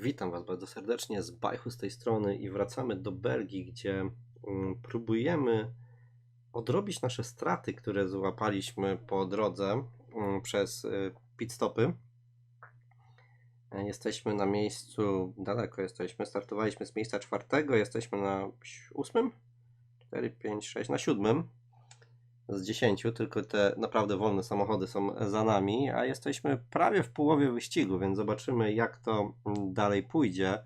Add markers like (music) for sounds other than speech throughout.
Witam Was bardzo serdecznie z Bajchu z tej strony i wracamy do Belgii, gdzie mm, próbujemy odrobić nasze straty, które złapaliśmy po drodze mm, przez y, pit stopy. E, Jesteśmy na miejscu, daleko jesteśmy, startowaliśmy z miejsca czwartego, jesteśmy na ósmym, 4, 5, 6, na siódmym z 10, tylko te naprawdę wolne samochody są za nami, a jesteśmy prawie w połowie wyścigu, więc zobaczymy jak to mm, dalej pójdzie.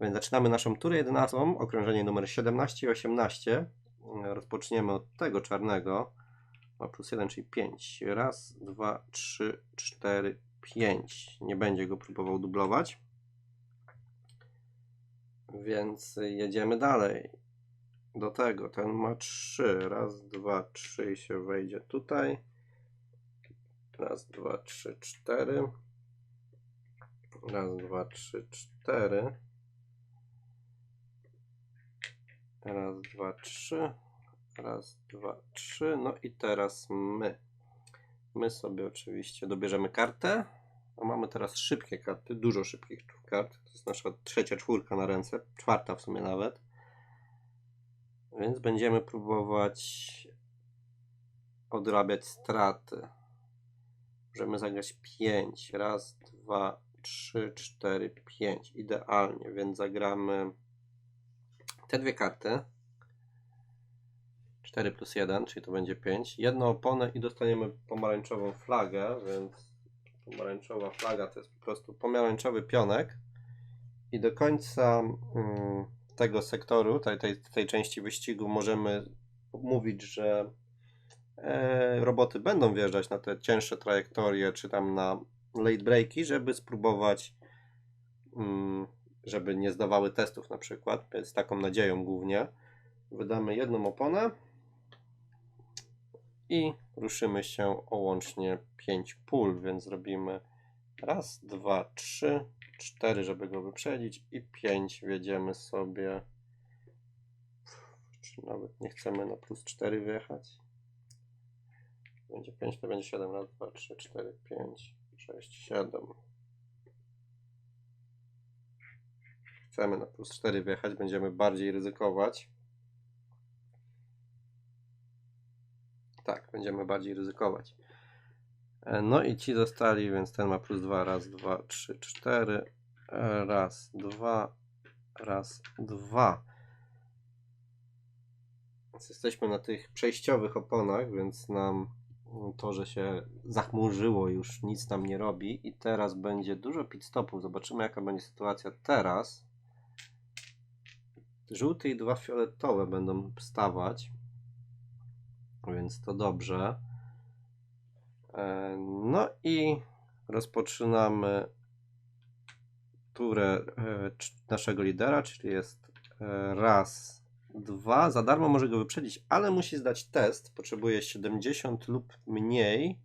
Więc zaczynamy naszą turę 11, okrążenie numer 17 i 18. Mm, Rozpoczniemy od tego czarnego. Ma plus 1, czyli 5. Raz, dwa, trzy, cztery, pięć. Nie będzie go próbował dublować. Więc jedziemy dalej do tego. Ten ma trzy. Raz, dwa, trzy i się wejdzie tutaj. Raz, dwa, trzy, cztery. Raz, dwa, trzy, cztery. Raz, dwa, trzy. Raz, dwa, trzy. No i teraz my. My sobie oczywiście dobierzemy kartę. A mamy teraz szybkie karty, dużo szybkich kart. To jest nasza trzecia czwórka na ręce, czwarta w sumie nawet. Więc będziemy próbować odrabiać straty. Możemy zagrać 5. Raz, dwa, trzy, cztery, pięć. Idealnie, więc zagramy te dwie karty. 4 plus 1, czyli to będzie 5. Jedną oponę i dostaniemy pomarańczową flagę, więc pomarańczowa flaga to jest po prostu pomarańczowy pionek. I do końca mm, tego sektoru, tej, tej, tej części wyścigu możemy mówić, że e, roboty będą wjeżdżać na te cięższe trajektorie, czy tam na late breaki, żeby spróbować, mm, żeby nie zdawały testów na przykład, z taką nadzieją głównie. Wydamy jedną oponę i ruszymy się o łącznie 5 pól, więc robimy raz, dwa, trzy, cztery, żeby go wyprzedzić i 5 wjedziemy sobie. Czy nawet nie chcemy na plus 4 wjechać? Będzie 5, to będzie 7. Raz, 2, 3, 4, 5, 6, 7. Chcemy na plus 4 wjechać, będziemy bardziej ryzykować. Tak, będziemy bardziej ryzykować. E, No i ci zostali, więc ten ma plus 2, raz, dwa, trzy, cztery, E, raz, dwa, raz, dwa. Więc jesteśmy na tych przejściowych oponach, więc nam to, że się zachmurzyło już nic nam nie robi i teraz będzie dużo pit stopów. Zobaczymy jaka będzie sytuacja teraz. Żółty i dwa fioletowe będą stawać, więc to dobrze. E, No i rozpoczynamy turę e, naszego lidera, czyli jest e, raz, dwa. Za darmo może go wyprzedzić, ale musi zdać test. Potrzebuje 70 lub mniej.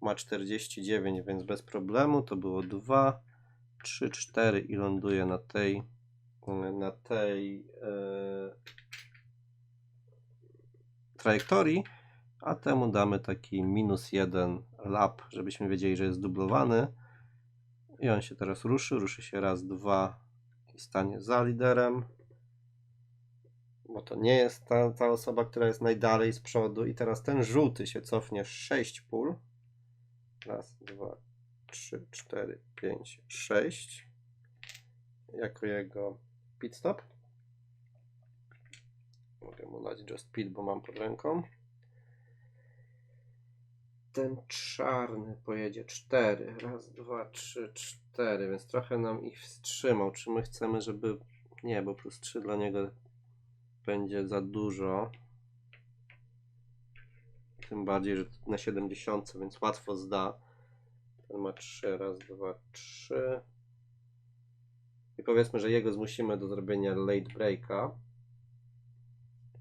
Ma 49, więc bez problemu. To było 2, 3, 4 i ląduje na tej na tej e, trajektorii, a temu damy taki minus jeden lap, żebyśmy wiedzieli, że jest dublowany. I on się teraz ruszy, ruszy się raz, dwa i stanie za liderem. Bo to nie jest ta, ta osoba, która jest najdalej z przodu. I teraz ten żółty się cofnie 6 pól. Raz, dwa, trzy, cztery, pięć, sześć. Jako jego pit stop. Mogę mu dać just pit, bo mam pod ręką. Ten czarny pojedzie 4. Raz, dwa, trzy, cztery, więc trochę nam ich wstrzymał. Czy my chcemy, żeby. Nie, bo plus 3 dla niego będzie za dużo. Tym bardziej, że na 70, więc łatwo zda. Ten ma 3, raz, dwa, trzy. I powiedzmy, że jego zmusimy do zrobienia late breaka.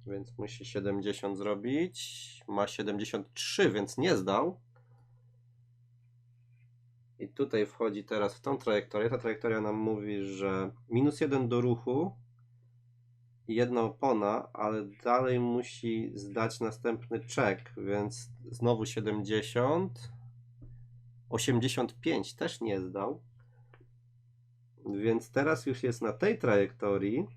Więc musi 70 zrobić. Ma 73, więc nie zdał. I tutaj wchodzi teraz w tą trajektorię. Ta trajektoria nam mówi, że minus 1 do ruchu jedna opona, ale dalej musi zdać następny check, więc znowu 70. 85 też nie zdał. Więc teraz już jest na tej trajektorii.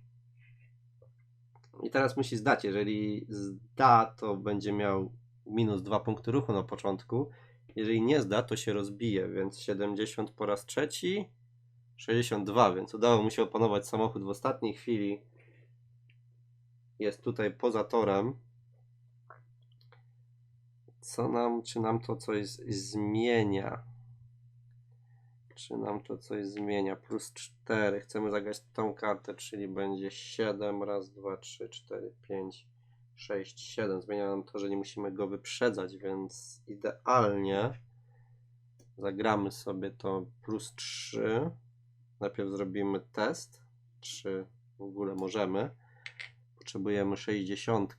I teraz musi zdać. Jeżeli zda, to będzie miał minus 2 punkty ruchu na początku. Jeżeli nie zda, to się rozbije, więc 70 po raz trzeci, 62, więc udało mu się opanować samochód w ostatniej chwili. Jest tutaj poza torem. Co nam, czy nam to coś zmienia? Czy nam to coś zmienia? Plus 4. Chcemy zagrać tą kartę, czyli będzie 7. Raz, 2, 3, 4, 5, 6, 7. Zmienia nam to, że nie musimy go wyprzedzać, więc idealnie zagramy sobie to plus 3. Najpierw zrobimy test, czy w ogóle możemy. Potrzebujemy 60.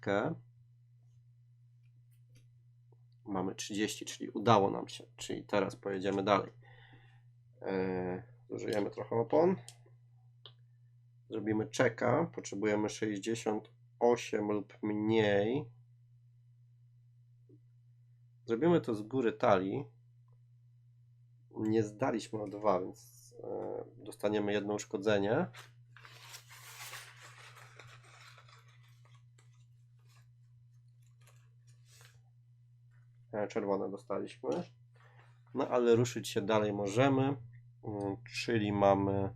Mamy 30, czyli udało nam się. Czyli teraz pojedziemy dalej. Eee, Zużyjemy trochę opon. Zrobimy czeka. Potrzebujemy 68 lub mniej. Zrobimy to z góry talii. Nie zdaliśmy o dwa, więc e, dostaniemy jedno uszkodzenie. E, Czerwone dostaliśmy. No ale ruszyć się dalej możemy. Mm, Czyli mamy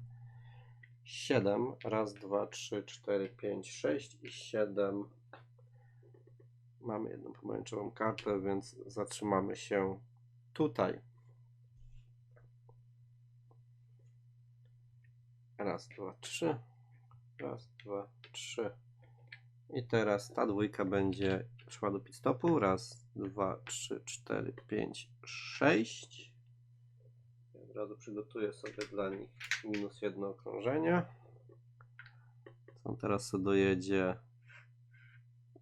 7. Raz, dwa, trzy, cztery, pięć, sześć i 7. Mamy jedną pomarańczową kartę, więc zatrzymamy się tutaj. Raz, dwa, trzy. Raz, dwa, trzy. I teraz ta dwójka będzie szła do pit stopu. Raz, dwa, trzy, cztery, pięć, sześć. Od razu przygotuję sobie dla nich minus jedno okrążenie. On teraz sobie dojedzie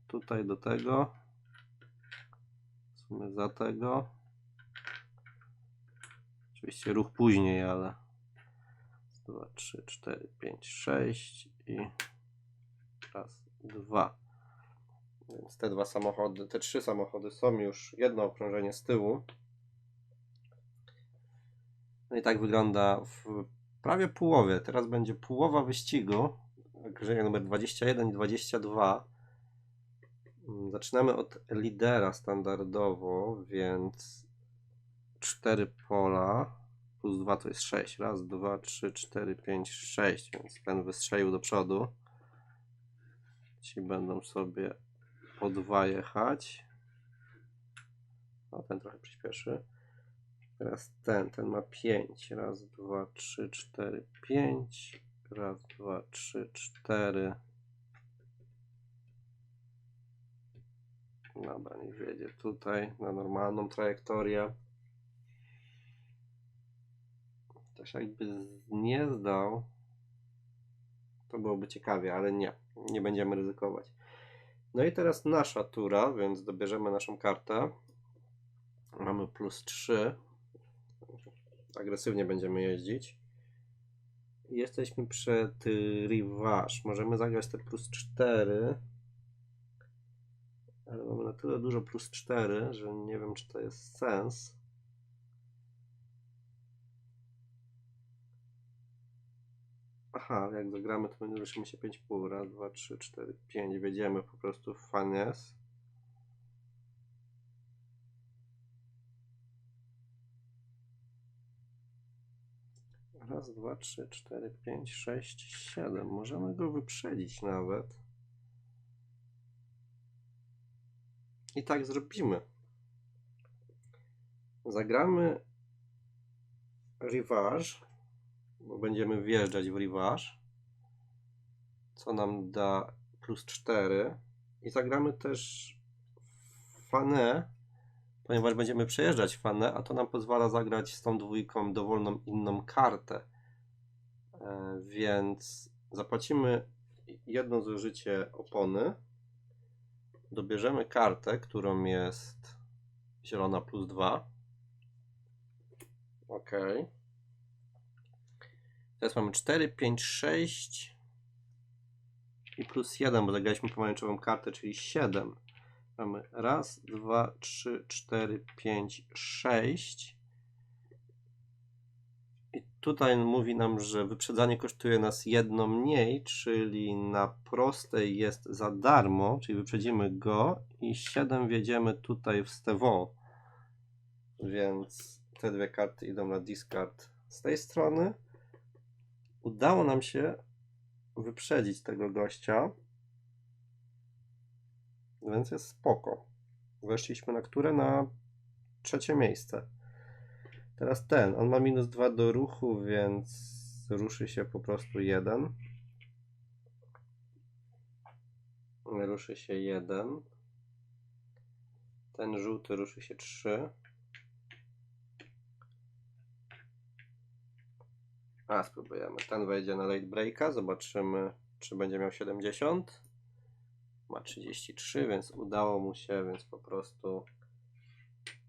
tutaj do tego. W sumie za tego. Oczywiście ruch później, ale 2, 3, 4, 5, 6 i raz, dwa. Więc te dwa samochody, te trzy samochody są już jedno okrążenie z tyłu. I tak wygląda w prawie połowie. Teraz będzie połowa wyścigu. Okrążenie numer 21 i 22. Mm, Zaczynamy od lidera standardowo, więc 4 pola plus 2 to jest 6. Raz, dwa, trzy, cztery, pięć, sześć. Więc ten wystrzelił do przodu. Ci będą sobie po dwa jechać. O, ten trochę przyspieszy. Teraz ten, ten ma 5. Raz, dwa, trzy, cztery, pięć. Raz, dwa, trzy, cztery. Dobra, niech wjedzie tutaj na normalną trajektorię. Też jakby nie zdał, to byłoby ciekawie, ale nie. Nie będziemy ryzykować. No i teraz nasza tura, więc dobierzemy naszą kartę. Mamy plus 3. Agresywnie będziemy jeździć. Jesteśmy przed Rivage. Możemy zagrać te plus 4. Ale mamy na tyle dużo plus 4, że nie wiem, czy to jest sens. Aha, jak zagramy, to będzie ruszymy się 5,5. Raz, 2, 3, 4, 5. Wjedziemy po prostu w finesse. Raz, dwa, trzy, cztery, pięć, sześć, siedem. Możemy go wyprzedzić nawet. I tak zrobimy. Zagramy Rivage, bo będziemy wjeżdżać w Rivage, co nam da plus 4. I zagramy też Fanę, ponieważ będziemy przejeżdżać Fanę, a to nam pozwala zagrać z tą dwójką dowolną inną kartę. E, Więc zapłacimy jedno zużycie opony. Dobierzemy kartę, którą jest zielona plus 2. Ok. Teraz mamy 4, 5, 6 i plus 1, bo zagraliśmy pomarańczową kartę, czyli 7. Mamy raz, dwa, trzy, cztery, pięć, sześć. I tutaj mówi nam, że wyprzedzanie kosztuje nas jedno mniej, czyli na prostej jest za darmo, czyli wyprzedzimy go i 7 wjedziemy tutaj w Stevon. Więc te dwie karty idą na discard z tej strony. Udało nam się wyprzedzić tego gościa. Więc jest spoko. Weszliśmy na które? Na trzecie miejsce. Teraz ten, on ma minus 2 do ruchu, więc ruszy się po prostu jeden. Ruszy się jeden. Ten żółty ruszy się 3. A, spróbujemy. Ten wejdzie na late breaka. Zobaczymy, czy będzie miał 70. Ma 33, więc udało mu się, więc po prostu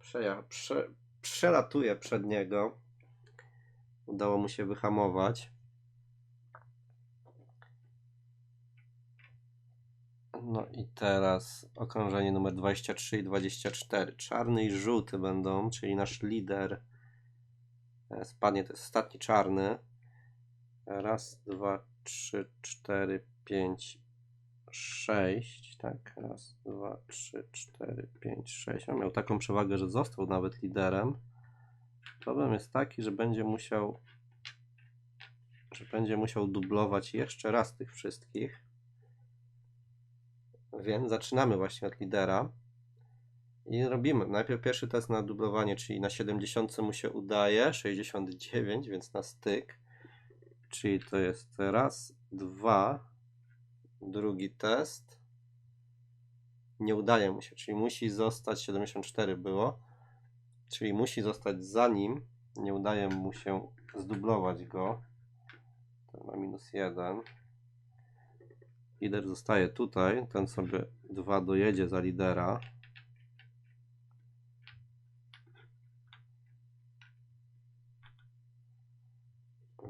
przeja- prze, przelatuje przed niego. Udało mu się wyhamować. No i teraz okrążenie numer 23 i 24. Czarny i żółty będą, czyli nasz lider e, spadnie, to jest ostatni czarny. Raz, dwa, trzy, cztery, pięć, sześć. Tak, raz, dwa, trzy, cztery, pięć, sześć. On miał taką przewagę, że został nawet liderem. Problem jest taki, że będzie musiał że będzie musiał dublować jeszcze raz tych wszystkich. Więc zaczynamy właśnie od lidera. I robimy najpierw pierwszy test na dublowanie, czyli na 70 mu się udaje, 69, więc na styk. Czyli to jest raz, dwa, drugi test. Nie udaje mu się, czyli musi zostać 74 było. Czyli musi zostać za nim. Nie udaje mu się zdublować go. Ten ma minus 1. Lider zostaje tutaj. Ten sobie 2 dojedzie za lidera.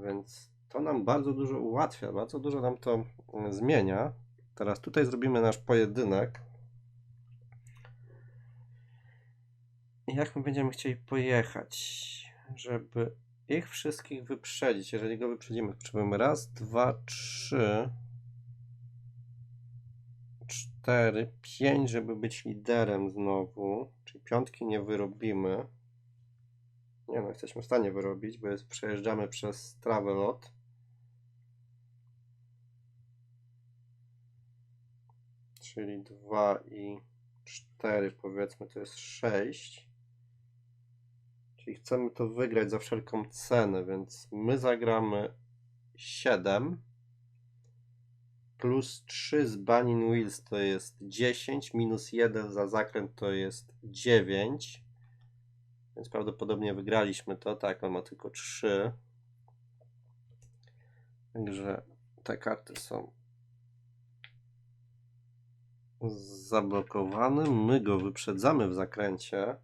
Więc to nam bardzo dużo ułatwia, bardzo dużo nam to mm, zmienia. Teraz tutaj zrobimy nasz pojedynek. Jak my będziemy chcieli pojechać, żeby ich wszystkich wyprzedzić? Jeżeli go wyprzedzimy, potrzebujemy raz, dwa, trzy, cztery, pięć, żeby być liderem znowu. Czyli piątki nie wyrobimy. Nie no, jesteśmy w stanie wyrobić, bo jest, przejeżdżamy przez Travelot. Czyli 2 i 4 powiedzmy to jest 6. Czyli chcemy to wygrać za wszelką cenę, więc my zagramy 7 plus 3 z Banin Wheels to jest 10, minus 1 za zakręt to jest 9. Więc prawdopodobnie wygraliśmy to. Tak, on ma tylko 3. Także te karty są zablokowane. My go wyprzedzamy w zakręcie.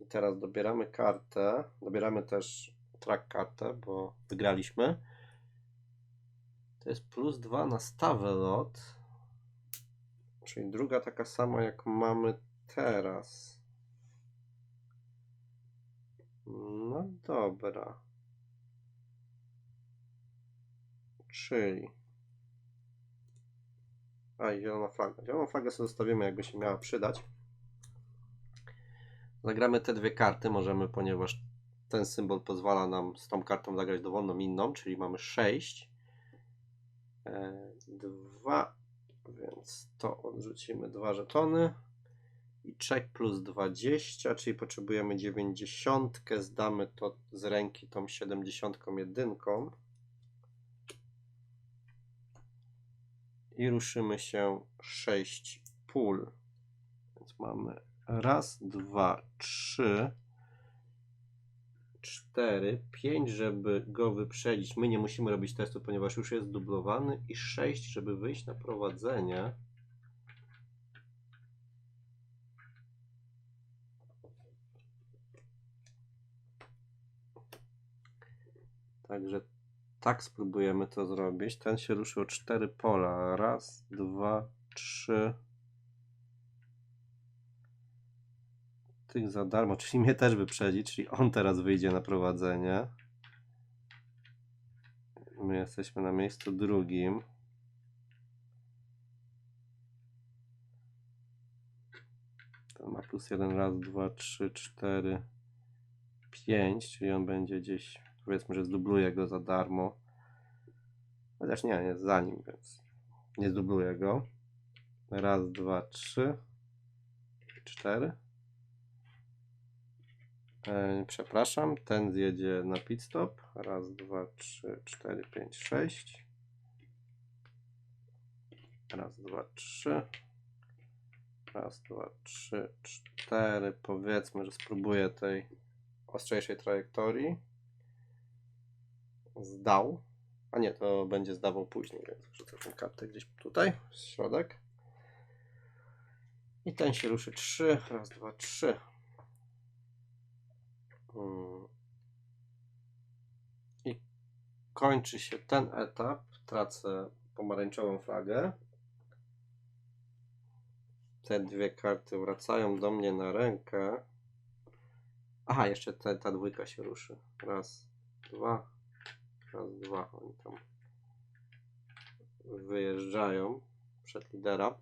I teraz dobieramy kartę. Dobieramy też track kartę, bo wygraliśmy. To jest plus 2 na stawę lot. Czyli druga taka sama jak mamy teraz. No dobra. Czyli. A i zielona flaga. Zieloną flagę sobie zostawimy, jakby się miała przydać. Zagramy te dwie karty, możemy, ponieważ ten symbol pozwala nam z tą kartą zagrać dowolną inną, czyli mamy 6. 2, więc to odrzucimy dwa żetony. I czek plus 20, czyli potrzebujemy 90, zdamy to z ręki tą 71. I ruszymy się 6 pól. Więc mamy raz, dwa, trzy, cztery, pięć, żeby go wyprzedzić. My nie musimy robić testu, ponieważ już jest dublowany. I 6, żeby wyjść na prowadzenie. Także tak spróbujemy to zrobić. Ten się ruszy o cztery pola. Raz, dwa, trzy. Tych za darmo, (laughs) czyli mnie też wyprzedzi, czyli on teraz wyjdzie na prowadzenie. My jesteśmy na miejscu drugim. Ten ma plus jeden, raz, dwa, trzy, cztery, pięć, czyli on będzie gdzieś, powiedzmy, że zdubluje go za darmo. Chociaż nie, jest za nim, więc nie zdubluję go. Raz, dwa, trzy, cztery. E, przepraszam, ten zjedzie na pit stop. Raz, dwa, trzy, cztery, pięć, sześć. Raz, dwa, trzy. Raz, dwa, trzy, cztery. Powiedzmy, że spróbuję tej ostrzejszej trajektorii. Zdał. A nie, to będzie zdawał później, więc wrzucę tę kartę gdzieś tutaj, w środek. I ten się ruszy trzy. Raz, dwa, trzy. Mm. I kończy się ten etap. Tracę pomarańczową flagę. Te dwie karty wracają do mnie na rękę. Aha, jeszcze ta dwójka się ruszy. Raz, dwa. Raz, dwa. Oni tam wyjeżdżają przed lidera.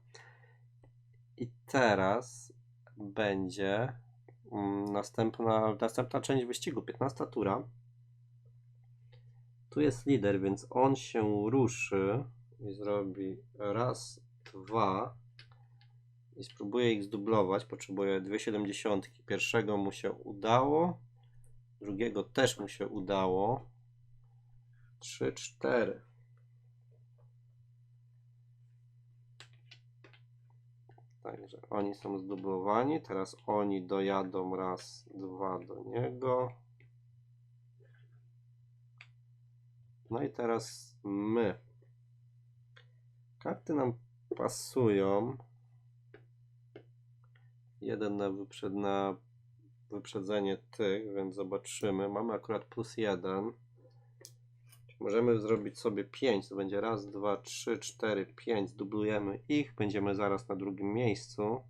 I teraz będzie mm, następna, następna część wyścigu, 15 tura. Tu jest lider, więc on się ruszy i zrobi raz, dwa i spróbuje ich zdublować. Potrzebuje dwie 70. Pierwszego mu się udało, drugiego też mu się udało. Trzy, cztery. Także oni są zdublowani. Teraz oni dojadą raz, dwa do niego. No i teraz my. Karty nam pasują. Jeden na, wyprzed, na wyprzedzenie tych, więc zobaczymy. Mamy akurat plus jeden. Możemy zrobić sobie 5, to będzie raz, dwa, trzy, cztery, pięć. Dublujemy ich, będziemy zaraz na drugim miejscu.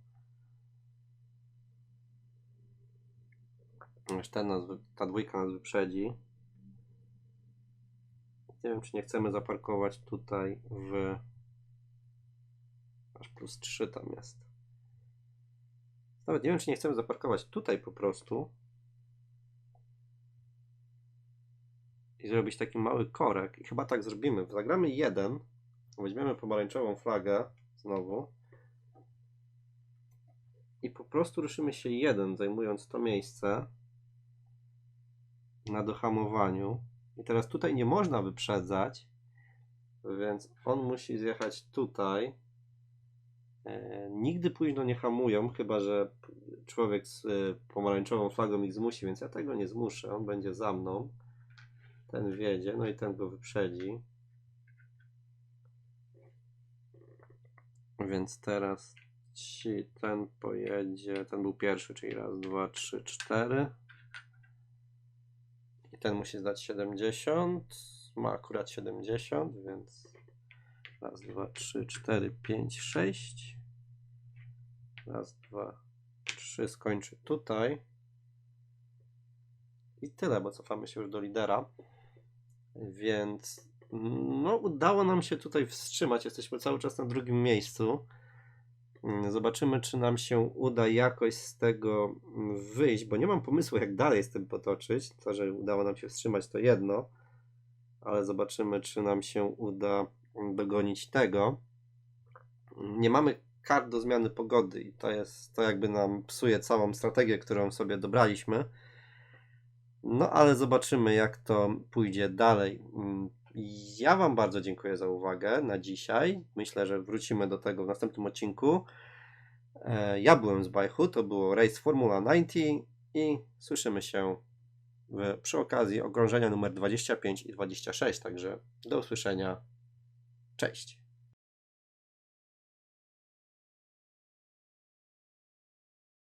Ten nas, ta dwójka nas wyprzedzi. Nie wiem, czy nie chcemy zaparkować tutaj w. Aż plus 3 tam jest. Nawet nie wiem, czy nie chcemy zaparkować tutaj po prostu. I zrobić taki mały korek. I chyba tak zrobimy. Zagramy jeden, weźmiemy pomarańczową flagę znowu i po prostu ruszymy się jeden, zajmując to miejsce na dohamowaniu. I teraz tutaj nie można wyprzedzać, więc on musi zjechać tutaj. E, nigdy późno nie hamują, chyba że człowiek z e, pomarańczową flagą ich zmusi, więc ja tego nie zmuszę. On będzie za mną. Ten wiedzie, no i ten go wyprzedzi. Więc teraz ci, ten pojedzie, ten był pierwszy, czyli raz, dwa, trzy, cztery. I ten musi zdać 70. Ma akurat 70, więc raz, dwa, trzy, cztery, pięć, sześć. Raz, dwa, trzy, skończy tutaj. I tyle, bo cofamy się już do lidera. Więc no, udało nam się tutaj wstrzymać. Jesteśmy cały czas na drugim miejscu. Mm, Zobaczymy, czy nam się uda jakoś z tego mm, wyjść, bo nie mam pomysłu, jak dalej z tym potoczyć. To, że udało nam się wstrzymać, to jedno, ale zobaczymy, czy nam się uda mm, dogonić tego. Nie mamy kart do zmiany pogody, i to jest to, jakby nam psuje całą strategię, którą sobie dobraliśmy. No, ale zobaczymy, jak to pójdzie dalej. Mm, Ja Wam bardzo dziękuję za uwagę na dzisiaj. Myślę, że wrócimy do tego w następnym odcinku. E, Ja byłem z Bajchu, to było Race Formula 90 i słyszymy się w, przy okazji okrążenia numer 25 i 26. Także do usłyszenia. Cześć.